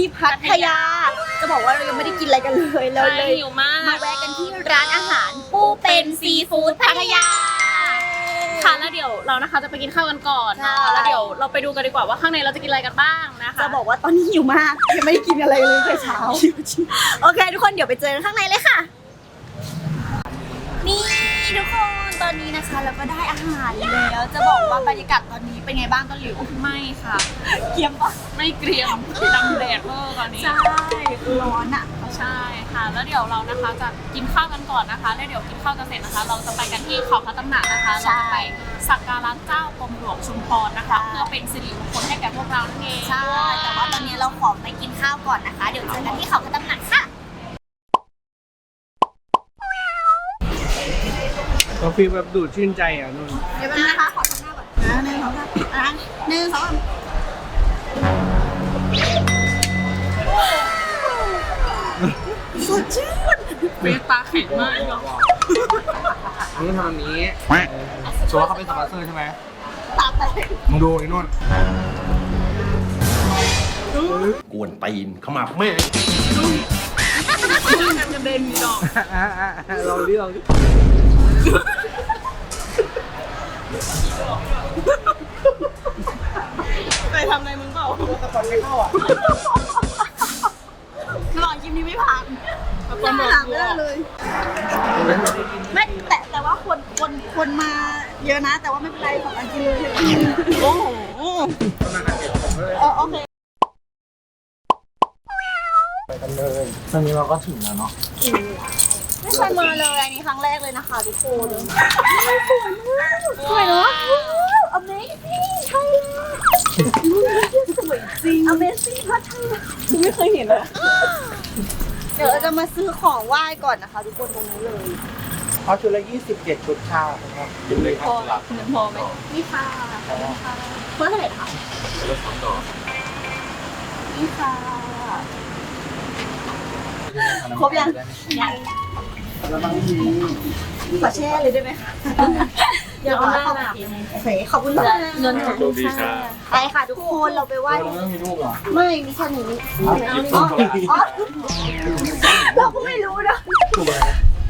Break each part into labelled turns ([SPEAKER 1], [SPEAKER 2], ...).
[SPEAKER 1] อยู่กันที่พัทยา จะบอกว่าเรายังไม่ได้กินอะไรกันเลยเราเลย
[SPEAKER 2] หิวมาก
[SPEAKER 1] มาแวะกันที่ร้านอาหารปูเป็นซีฟู้ดพัทยา
[SPEAKER 2] ค่ะแล้วเดี๋ยวเรานะคะจะไปกินข้าวกันก่อน
[SPEAKER 1] ใช่
[SPEAKER 2] แล้วเดี๋ยวเราไปดูกันดีกว่าว่าข้างในเราจะกินอะไรกันบ้างนะคะ
[SPEAKER 1] จะบอกว่าตอนนี้หิวมากยังไม่ได้กินอะไรเลยแต่เช้าโอเค ทุกคนเดี๋ยวไปเจอกันข้างในเลยค่ะ นี่ทุกคน ตอนนี้นะคะเราก็ได้อาหารแล้วจะบอกว่าบรรยากาศตอนนี้เป็นไงบ้างต้นหลิว
[SPEAKER 2] ไม่ค่ะ
[SPEAKER 1] เกียมปะ
[SPEAKER 2] ไม่เกรียมดำแดดเวอร์ตอนนี้
[SPEAKER 1] ใช่ร้อนอะ
[SPEAKER 2] ใช่ค่ะ แล้วเดี๋ยวเรานะคะจะกินข้าวกันก่อนนะคะ แล้วเดี๋ยวกินข้าวกันเสร็จนะคะ เราจะไปกันที่เขาพระตำหนักนะคะ
[SPEAKER 1] ใช่
[SPEAKER 2] เราจะไปสักการะเจ้ากรมหลวงชุมพรนะคะ เพื่อเป็นสิริมงคลให้แก่พวกเรานั่นเอง
[SPEAKER 1] ใช่แต่ว่าตอนนี้เราขอไปกินข้าวก่อนนะคะ เดี๋ยวเจอกันที่เขากระตำหนักค่ะ
[SPEAKER 3] ก็ฟีลแบบดูดชื่นใจอะนุ่น
[SPEAKER 1] เดี๋ยวแป๊บนึงนะคะขอทำหน้าก่อนนะหนึ่งสองสามอะหนึ่งสองสามสดชื่น
[SPEAKER 2] เฟซตาแข็งมากเนาะ
[SPEAKER 3] มึงทำแบบนี้ชัวร์เขาเป็นสปอนเซอร์ใช่ไหม
[SPEAKER 1] ตามไป
[SPEAKER 3] มึงดูไอ้นุ่น
[SPEAKER 4] กวนตีนเข้ามาแม่
[SPEAKER 2] แทบจะเบนมีดอก
[SPEAKER 3] เราดิเราดิ
[SPEAKER 2] ไปทำอะไรมึงเปล่า
[SPEAKER 3] ตะกอนไม่เข้าอะ
[SPEAKER 1] ระหว่างคลิปนี้ไม่ผ่าน
[SPEAKER 2] ตะกอนบอก
[SPEAKER 1] ผ่าน
[SPEAKER 2] กู
[SPEAKER 1] ไม่ได้เลย ไม่แต่แต่ว่าคนคนคนมาเยอะนะ แต่ว่าไม่เป็นไรของอันกินเลย
[SPEAKER 2] โอ้โห
[SPEAKER 1] เออโอเค
[SPEAKER 3] ตอนนี้เราก็ถึงแล้วเนาะ
[SPEAKER 1] ไม่เคยมาเลยอันนี้ครั้งแรกเลยนะคะทุกคนสวยมากสวยเนาะ Amazing ใช่สวยจริง Amazing พัทยา
[SPEAKER 2] ไม่เคยเห็นเลย
[SPEAKER 1] เดี๋ยวเราจะมาซื้อของไหว้ก่อนนะคะทุกคนตรงนี้เลย
[SPEAKER 3] เอาชุดละ27ชุดชาครับ
[SPEAKER 2] พอเงินพอไหม
[SPEAKER 1] นี่ค่ะขอบคุณค่ะเพื่อเท่าไหร่คะนี่ค่ะ ครบยังยัง
[SPEAKER 3] แล้วบางที
[SPEAKER 1] ขอแช่เลยได้ไหมคะเดี๋ยวเอาหน้าหนาโอเคขอบคุณค่ะ
[SPEAKER 2] เงินของคุณค่ะ
[SPEAKER 1] ไปค่ะทุกคนเราไปไหว้
[SPEAKER 3] เราไม่มีลูกเหรอ
[SPEAKER 1] ไม่มีแค่นี้อ๋ออ๋อเราก็ไม่รู้นะ
[SPEAKER 3] ถูกไหม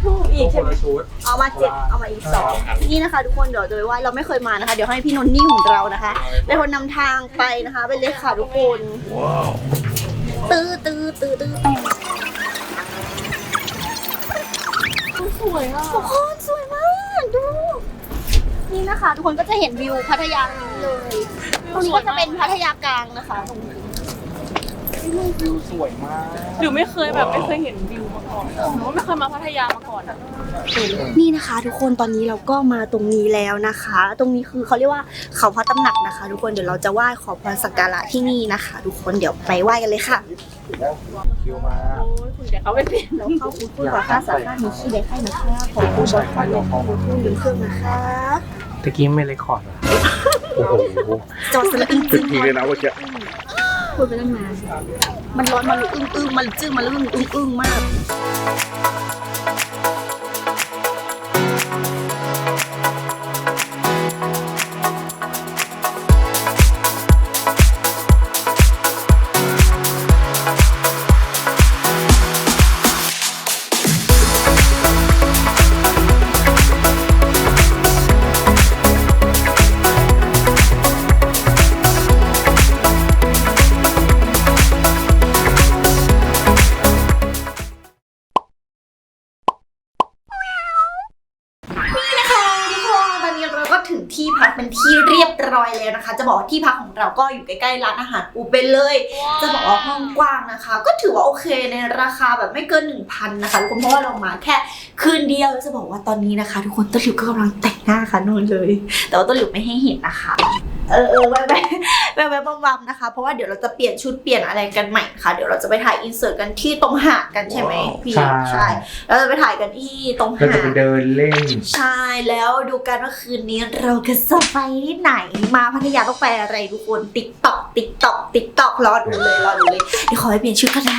[SPEAKER 1] ถูกอีก
[SPEAKER 3] ค
[SPEAKER 1] ใช่
[SPEAKER 3] น
[SPEAKER 1] ไหม
[SPEAKER 3] ละชุด
[SPEAKER 1] เอามาเจ็ดเอามาอีกสองนี่นะคะ ทุกคนเดี๋ยวจะไปไหว้เราไม่เคยมานะคะ เดี๋ยวให้พี่นนท์นี่ของเรานะคะเป็นคนนำทางไปนะคะไปเลยค่ะทุกคนตื้อตื้อตื้อตื้อ สวยอะทุกคนสวยมากดู นี่นะคะ ทุกคนก็จะเห็นวิวพัทยานี้เลย ตรงนี้ก็จะเป็นพัทยากลางนะคะตรงนี้
[SPEAKER 3] วิวสวยมาก
[SPEAKER 2] หรือไม่เคยแบบไม่เคยเห็นวิวมาก่อนหรือว่าไม่เคยมาพัทยามาก่อนอะ
[SPEAKER 1] นี่นะคะ ทุกคนตอนนี้เราก็มาตรงนี้แล้วนะคะ ตรงนี้คือเขาเรียกว่าเขาพระตำหนักนะคะ ทุกคนเดี๋ยวเราจะไหว้ขอพรสักการะที่นี่นะคะ ทุกคนเดี๋ยวไปไหว้กันเลยค่ะ
[SPEAKER 3] คิวมา
[SPEAKER 2] โอ้ยคุณเดี๋ยวเขาไปเปลี่ยน
[SPEAKER 1] เราเข้าคุณพูดว่าข้าสามารถมีขี้ได้ให้นะคะขอบคุณบอลคอนเลยค่ะคุณพูดถึงเครื่องนะคะ
[SPEAKER 3] ตะกี้ไม่เลคคอร์ดเหรอโอ้โห
[SPEAKER 1] จอสละอึ้ง
[SPEAKER 4] ถึ
[SPEAKER 1] จึ้
[SPEAKER 4] ง
[SPEAKER 1] ง
[SPEAKER 4] ทีเลยนะเมื่อกี้
[SPEAKER 1] พูดไปตั้งนาน มันร้อน มันอึ้งอึ้งมันจึ้งมันอึ้งอึ้งอึ้งมาก ล้วนะคะ จะบอกว่าที่พักของเราก็อยู่ใกล้ๆร้านอาหารปูเป็นเลย จะบอกว่าห้องกว้างนะคะ ก็ถือว่าโอเคในราคาแบบไม่เกิน 1,000นะคะทุกคนเพราะว่าเรามาแค่คืนเดียวจะบอกว่าตอนนี้นะคะ ทุกคนต้นหลิวก็กำลังแต่งหน้าค่ะนู่นเลย แต่ว่าต้นหลิวไม่ให้เห็นนะคะ เออเออแวบๆ แวบๆบำๆนะคะ เพราะว่าเดี๋ยวเราจะเปลี่ยนชุดเปลี่ยนอะไรกันใหม่ค่ะ เดี๋ยวเราจะไปถ่ายอินเสิร์ตกันที่ตรงหาดกันใช่ไหมพี่ใช่เราจะไปถ่ายกันที่ตรง
[SPEAKER 3] เรา
[SPEAKER 1] หา
[SPEAKER 3] จะ
[SPEAKER 1] ด
[SPEAKER 3] ไปเดินเล่น
[SPEAKER 1] ใช่แล้วดูกันว่าคืนนี้เราจะสไปที่ไหนมาพัทยาต้องไปอะไรทุกคนติ๊กต็อกติ๊กต็อกติ๊กต็อกรอดูเลยรอดูเลยเดี๋ยวขอไปเปลี่ยนชุดกันนะ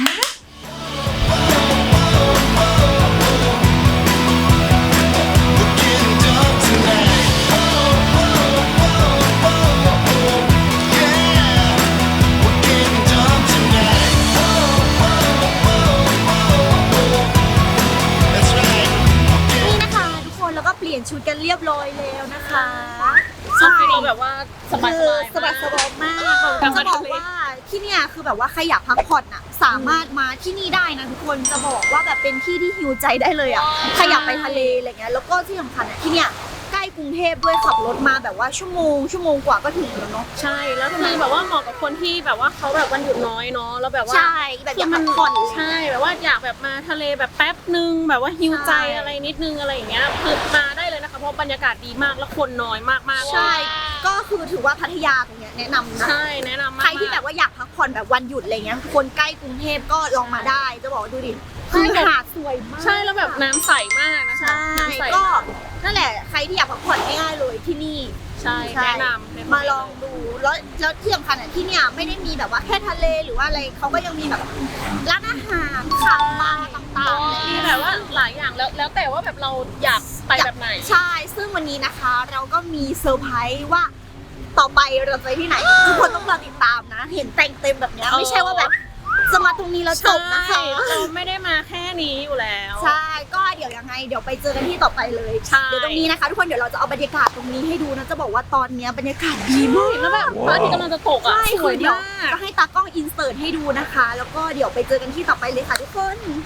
[SPEAKER 5] ลี่ยนชุ
[SPEAKER 1] ดกันเรียบร้อยแล้วนะคะ
[SPEAKER 2] ชุดที่เราแบบว่า
[SPEAKER 1] สบายคืสบายสบายมากจะบอกว่าที่เนี่ยคือแบบว่าใครอยากพักผ่อนอะสามารถมาที่นี่ได้นะทุกคนจะบอกว่าแบบเป็นที่ที่ฮิวใจได้เลยอะใครอยากไปทะเลอะไรเงี้ยแล้วก็ที่สำคัญอะที่เนี่ย ล้กรุงเทพด้วยขับรถมาแบบว่าชั่วโมงชั่วโมงกว่าก็ถึงแล้วเนาะ
[SPEAKER 2] ใช่แล้วคือแบบว่าเหมาะกับคนที่แบบว่าเขาแบบวันหยุดน้อยเนาะแล้วแบบว่า
[SPEAKER 1] ใช่แบบอยากพักผ่อนเลย
[SPEAKER 2] ใช่แบบว่าอยากแบบมาทะเลแบบแป๊บนึงแบบว่าฮิวใจ
[SPEAKER 1] ใช่
[SPEAKER 2] อะไรนิดนึงอะไรอย่างเงี้ยคือมาได้เลยนะคะเพราะบรรยากาศดีมากแล้วคนน้อยมากมากๆ
[SPEAKER 1] ใช่ก็คือถือว่าพัทยาตรงเนี้ยแนะนำนะ
[SPEAKER 2] ใช่แนะนำมาก
[SPEAKER 1] ใครที่แบบว่าอยากพักผ่อนแบบวันหยุดอะไรเงี้ยคนใกล้กรุงเทพก็ลองมาได้จะบอกว่าดูดิคือหาดสวยมาก
[SPEAKER 2] ใช่แล้วแบบน้ำใสมากนะคะ
[SPEAKER 1] ใช่
[SPEAKER 2] น้ำใส
[SPEAKER 1] ก็
[SPEAKER 2] มาก
[SPEAKER 1] นั่นแหละใครที่อยากพักผ่อนง่ายๆเลยที่นี่
[SPEAKER 2] ใช่
[SPEAKER 1] ใช่
[SPEAKER 2] แนะนำแนะนำ
[SPEAKER 1] มาลองดูแล้วแล้วที่สำคัญอะที่เนี่ยไม่ได้มีแบบว่าแค่ทะเลหรือว่าอะไรเขาก็ยังมีแบบร้านอาหารขับบาร์ต่างๆอะไร
[SPEAKER 2] มี
[SPEAKER 1] เงี้ย
[SPEAKER 2] แบบว่าหลายอย่างแล้วแล้วแต่ว่าแบบเราอยากไปแบบไหน
[SPEAKER 1] ใช่ ซึ่งวันนี้นะคะเราก็มีเซอร์ไพรส์ว่าต่อไปเราจะไปที่ไหน ทุกคนต้องรอติดตามนะ เห็นแต่งเต็มแบบเนี้ยไม่ใช่ว่าแบบ จะมาตรงนี้แล้วจบนะคะ
[SPEAKER 2] ใช่เราไม่ได้มาแค่นี้อยู่แล้ว
[SPEAKER 1] ใช่ก็เดี๋ยวยังไงเดี๋ยวไปเจอกันที่ต่อไปเลย
[SPEAKER 2] ใช่
[SPEAKER 1] เดี๋ยวตรงนี้นะคะ ทุกคนเดี๋ยวเราจะเอาบรรยากาศตรงนี้ให้ดูนะจะบอกว่าตอนเนี้ยบรรยากาศดีมาก
[SPEAKER 2] แล้วแบบพระอาทิตย์กำลังจะตกอะ
[SPEAKER 1] ใช่
[SPEAKER 2] ส
[SPEAKER 1] คื
[SPEAKER 2] วย
[SPEAKER 1] อเดี๋ยว
[SPEAKER 2] มาก
[SPEAKER 1] จะให้ตากล้องอินเสิร์ตให้ดูนะคะ แล้วก็เดี๋ยวไปเจอกันที่ต่อไปเลยค่ะทุกคนนี่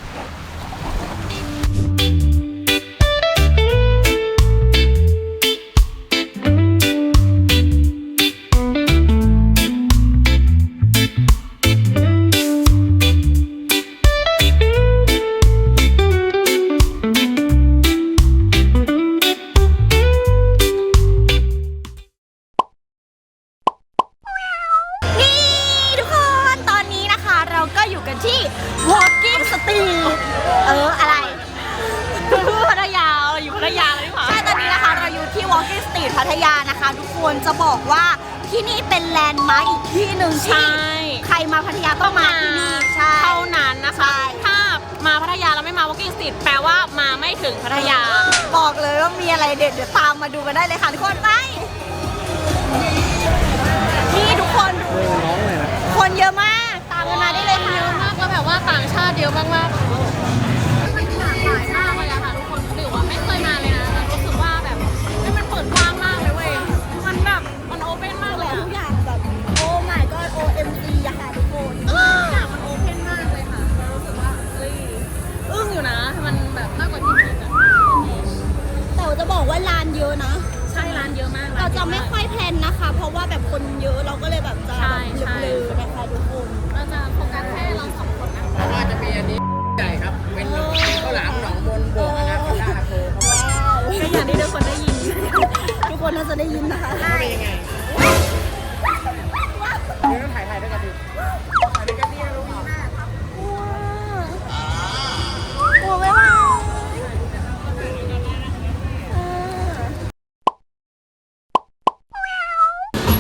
[SPEAKER 1] คะทุ
[SPEAKER 2] ก
[SPEAKER 1] คนจะบอกว่าที่นี่เป็นแลนด์มาร์คอีกที่หนึ่ง
[SPEAKER 2] ใช่
[SPEAKER 1] ที่ ใครมาพัทยาต้องมาที่นี่ใช่
[SPEAKER 2] เท่านั้นนะคะ
[SPEAKER 1] ใช่
[SPEAKER 2] ถ้ามาพัทยาแล้วไม่มา Walking Street แปลว่ามาไม่ถึงพัทยา
[SPEAKER 1] บอกเลยว่ามีอะไรเด็ดเดี๋ยวตามมาดูกันได้เลยค่ะทุกคนไปนี่ทุกคนดู
[SPEAKER 3] น้องเลยนะ
[SPEAKER 1] คนเยอะมาก ตามกันมาได้เลยค่ะ
[SPEAKER 2] เยอะมากแล้วแบบว่าต่างชา
[SPEAKER 1] ติเยอะ
[SPEAKER 2] มาก
[SPEAKER 1] มาจะ
[SPEAKER 2] ได้ยิน
[SPEAKER 1] นะคะ
[SPEAKER 3] เป็นยังไงเดี๋ยวต้องถ่ายถ่ายด้วยกันดิถ่ายด้วยกันดิเราดีมาก
[SPEAKER 1] โอ้ไม่ไหว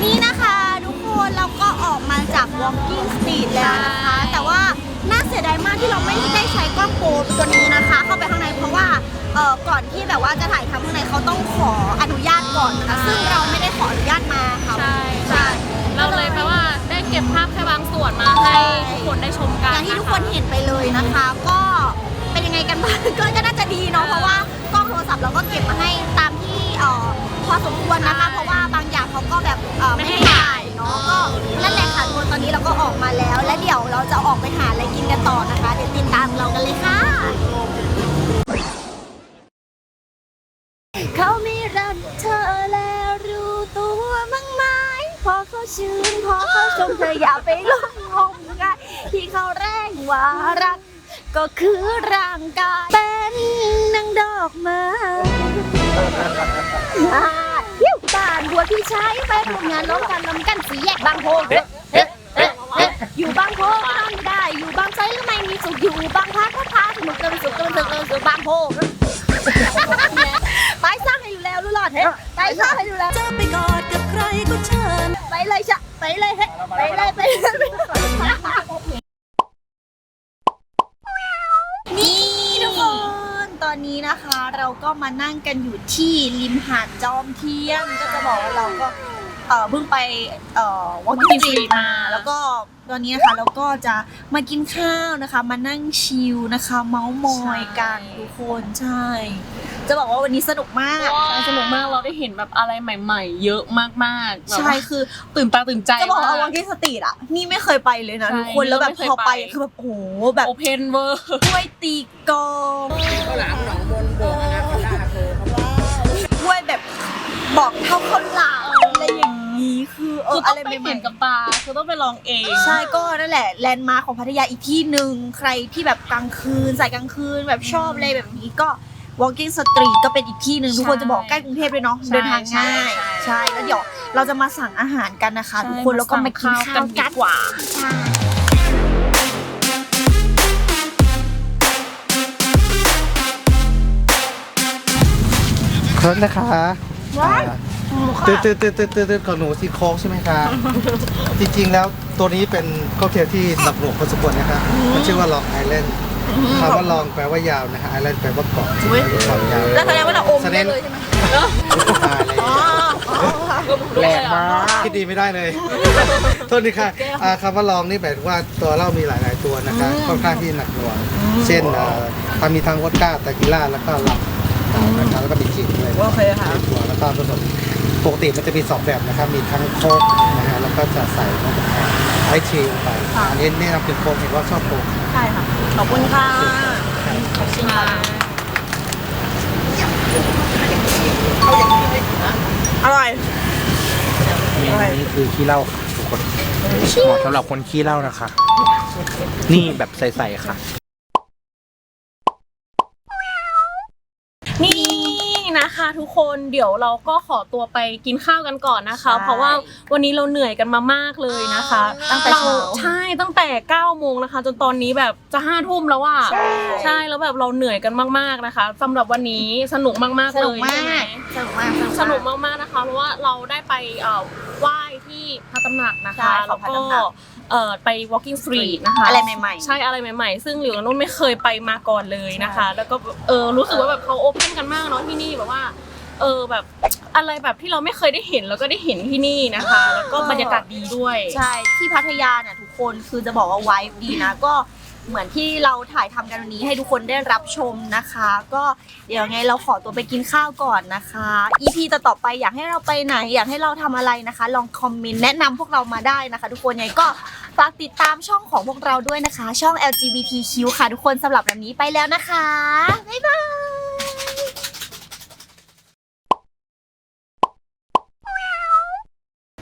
[SPEAKER 1] นี่นะคะ ทุกคนเราก็ออกมาจาก Walking Street แล้วนะคะ แต่ว่าน่าเสียดายมากที่เราไม่ได้ใช้กล้องโปรตัวนี้นะคะ เข้าไปข้างในเพราะว่าเอ่อก่อนที่แบบว่าจะถ่ายทำข้างในเขาต้องขออนุญาตก่อนนะคะซึ่งเราไม่ได้ขออนุญาตมาค่ะ
[SPEAKER 2] ใช่
[SPEAKER 1] ใช่
[SPEAKER 2] เราเลยแปลว่าได้เก็บภาพแค่บางส่วนมาให้ทุกคนได้ชมกัน
[SPEAKER 1] อย่างที่ทุกคนเห็นไปเลยนะคะ ก็เป็นยังไงกันบ้าง ก็ก็น่าจะดีเนาะเพราะว่ากล้องโทรศัพท์เราก็เก็บมาให้ตามที่เอ่อพอสมควรนะคะ เพราะว่าบางอย่างเขาก็แบบเอ่อไม่ให้ถ่าย เนาะก็นั่นแหละค่ะทุกคนตอนนี้เราก็ออกมาแล้ว และเดี๋ยวเราจะออกไปหาอะไรกินกันต่อนะคะ เดี๋ยวติดตามเรากันเลยค่ะ เขาไม่รักเธอแล้วรู้ตัวมั้งไหมพอเขาชื่นพอเขาชมเธออย่าไปหลงงมงายที่เขาแรงว่ารัก ก็คือร่างกายเป็นนางดอกไม้ บ้านบัวที่ใช้ไปร่วมงานร้องกันลำกันสีแยกบางโพเอ๊ะเอ๊ะเอ๊ะเอ๊ะอยู่บางโพก็นอนไม่ได้ อยู่บางไซก็ไม่มีสุขอยู่บางพักก็พาสนุกเกินสุขเกินสุขเกินสุขบางโพไปสร้างให้อยู่แล้วรู้หลอดเฮ้ไปสร้างให้อยู่แล้ว
[SPEAKER 5] จะไปกอดกับใครก็เชิญ
[SPEAKER 1] ไปเลยชะไปเลยเฮ้ไปเลยไปเลย นะคะ เราก็มานั่งกันอยู่ที่ริมหาดจอมเทียนก็จะบอกว่าเราก็เอ่อเพิ่งไปเอ่อวอล์ก
[SPEAKER 2] อิ
[SPEAKER 1] นฟรีมาแล้วก็ ตอนนี้นะคะเราก็จะมากินข้าวนะคะ มานั่งชิลนะคะ เมาส์มอยกันทุกคนใช่ จะบอกว่าวันนี้สนุกมาก
[SPEAKER 2] สนุกมากเราได้เห็นแบบอะไรใหม่ ๆ เยอะมากๆแบบ
[SPEAKER 1] ใช่
[SPEAKER 2] ว่า
[SPEAKER 1] คือ
[SPEAKER 2] ตื่นตาตื่นใจ
[SPEAKER 1] จะบอกว่า
[SPEAKER 2] มา
[SPEAKER 1] วั
[SPEAKER 2] ก
[SPEAKER 1] งกี้สตรีทอะ นี่ไม่เคยไปเลยนะ
[SPEAKER 2] ใช่
[SPEAKER 1] ทุกคนแล้วแบบ
[SPEAKER 2] ไม่เคย
[SPEAKER 1] พอไป
[SPEAKER 2] ไป
[SPEAKER 1] คือแบบโอ้โหแบบ
[SPEAKER 2] โอเพนเวอร์
[SPEAKER 1] ถ้วยตีกลองถ้วยแบบบอกเท่าข้าวหลามอะไรอย่าง นี้คือเอ
[SPEAKER 2] คืออ
[SPEAKER 1] อะ
[SPEAKER 2] ต้อง
[SPEAKER 1] ไร
[SPEAKER 2] ไป
[SPEAKER 1] ใหม่
[SPEAKER 2] เห็น
[SPEAKER 1] ๆ
[SPEAKER 2] กับตาคือต้องไปลองเอง
[SPEAKER 1] ใช่ก็นั่นแหละแลนด์มาร์คของพัทยาอีกที่หนึ่งใครที่แบบกลางคืนสายกลางคืนแบบชอบอะไรแบบนี้ก็ Walking Street ก็เป็นอีกที่หนึ่งทุกคนจะบอกใกล้กรุงเทพเลยเนาะเดินทางง่ายใช่แล้วเดี๋ยวเราจะมาสั่งอาหารกันนะคะทุกคนแล้วก็มากินข้าว
[SPEAKER 2] ดี
[SPEAKER 1] กัน
[SPEAKER 2] กว่า
[SPEAKER 3] โทษนะคะ ตื่นตื่นตื่นตื่นตื่นตื่นของหนูซีโค้กใช่ไหมคะ จริงๆแล้วตัวนี้เป็นค็อกเทลที่หนักหน่วงพอสมควรนะคะมันชื่อว่าลองไอแลนด์คำว่าลองแปลว่ายาวนะคะไอแลนด์แปลว่าเกาะความยาว
[SPEAKER 1] แล้วแสดงว่าเราอมได้เลยใช่ไหม
[SPEAKER 3] ตายเลยแรงมาก คิดดีไม่ได้เลย โทษดีค่ะอ่าคำว่าลองนี่แปลว่าตัวเหล้ามีหลายๆตัวนะคะค่อนข้างที่หนักหน่วง เช่นเอ่อมันมีทั้งวอดก้าตะกิล่า แล้วก็หลับนะคะแล้วก็มีจินด้วย
[SPEAKER 1] โอเคค่ะ
[SPEAKER 3] ตัวแล้วก็ผสม ปกติมันจะมีสองแบบนะครับ มีทั้งโค้กนะฮะแล้วก็จะใส่น้ำไอซ์ชีลงไปอันนี้นี่นะเป็นโค้กเห็นว่าชอบโค้ก
[SPEAKER 1] ใช่ค่ะ ขอบคุณค่ะขอบคุณค่ะอร่อย
[SPEAKER 4] นี่คือขี้เหล้าค่ะทุกคนเหมาะสำหรับคนขี้เหล้านะคะ นี่แบบใสๆค่ะ
[SPEAKER 2] นี่ นะคะทุกคนเดี๋ยวเราก็ขอตัวไปกินข้าวกันก่อนนะคะ
[SPEAKER 1] ใช่
[SPEAKER 2] เพราะว่าวันนี้เราเหนื่อยกันมามากเลยนะคะ
[SPEAKER 1] ตั้งแต่เช้า
[SPEAKER 2] รใช่ตั้งแต่9โมงนะคะ จนตอนนี้แบบจะห้าทุ่มแล้วอะ
[SPEAKER 1] ใช่
[SPEAKER 2] ใช่แล้วแบบเราเหนื่อยกันมากๆนะคะสำหรับวันนี้สนุกมากๆ
[SPEAKER 1] ส
[SPEAKER 2] เล
[SPEAKER 1] นุก
[SPEAKER 2] ย
[SPEAKER 1] มา
[SPEAKER 2] ใช่ไหม
[SPEAKER 1] กสนุกมาก
[SPEAKER 2] สนุกมากๆนะคะ เพราะว่าเราได้ไปเอ่อไหว้ที่พระตำหนักนะ
[SPEAKER 1] ใช่
[SPEAKER 2] คะ
[SPEAKER 1] ขอ
[SPEAKER 2] แล้
[SPEAKER 1] ง
[SPEAKER 2] ว
[SPEAKER 1] พระ
[SPEAKER 2] ก็
[SPEAKER 1] ตำหนัก
[SPEAKER 2] เอ่อไป walking street นะคะ
[SPEAKER 1] อะไรใหม่ ๆ
[SPEAKER 2] ใช่อะไรใหม่ ๆ ซึ่งหลิวกับนุ่นไม่เคยไปมาก่อนเลยนะคะ แล้วก็เออรู้สึกว่าแบบเขาโอเพนกันมากเนาะที่นี่แบบว่าเออแบบอะไรแบบที่เราไม่เคยได้เห็นแล้วก็ได้เห็นที่นี่นะคะ แล้วก็บรรยากาศดีด้วย
[SPEAKER 1] ใช่ที่พัทยาเนี่ยทุกคนคือจะบอกว่าไวฟ์ดีนะก็เหมือนที่เราถ่ายทำกันวันนี้ให้ทุกคนได้รับชมนะคะ ก็เดี๋ยวไงเราขอตัวไปกินข้าวก่อนนะคะ EP ต่อๆไปอยากให้เราไปไหน อยากให้เราทำอะไรนะคะ ลองคอมเมนต์แนะนำพวกเรามาได้นะคะ ทุกคนยังไงก็ ฝากติดตามช่องของพวกเราด้วยนะคะ ช่อง LGBTQ ค่ะทุกคนสำหรับวันนี้ไปแล้วนะคะ บ๊ายบาย